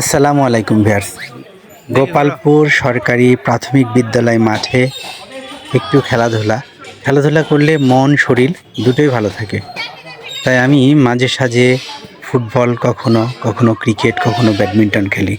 আসসালামু আলাইকুম ভিয়ার্স গোপালপুর সরকারি প্রাথমিক বিদ্যালয় মাঠে একটু খেলাধুলা। খেলাধুলা করলে মন, শরীর দুটোই ভালো থাকে। তাই আমি মাঝে সাঝে ফুটবল কখনো কখনো ক্রিকেট, কখনো ব্যাডমিন্টন খেলি।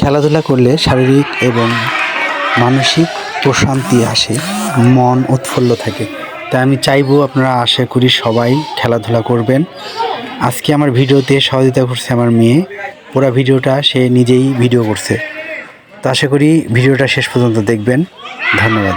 খেলাধুলা করলে শারীরিক এবং মানসিক প্রশান্তি আসে, মন উৎফুল্ল থাকে। তাই আমি চাইব আপনারা আশা করি সবাই খেলাধুলা করবেন আজকে আমার ভিডিওতে সহযোগিতা করছে আমার মেয়ে পুরো ভিডিওটা সে নিজেই ভিডিও করছে তো আশা করি ভিডিওটা শেষ পর্যন্ত দেখবেন ধন্যবাদ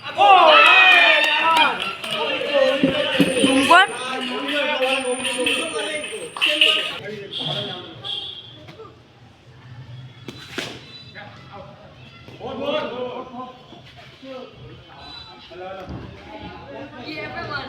দাঁড়িয়ে এই কালবার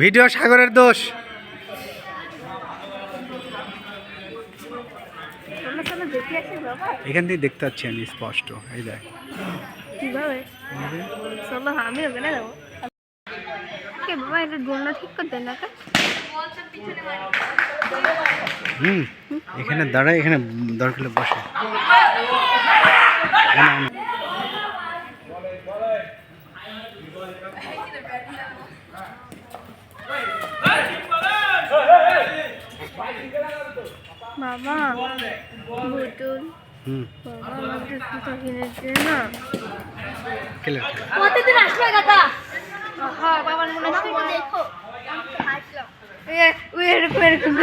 ভিডিও সাগরের দোষ। এখান থেকে দেখতে পাচ্ছি আমি স্পষ্ট এই দেখ। হুম এখানে দাঁড়ায় এখানে দরকার বসে না, না, না। বাবা বুটুল বাবা আমাকে জুতো কিনে দিয়ে না। কতদিন আসবে গাদা হ্যাঁ বাবার মনে দেখো। এরকম এরকম।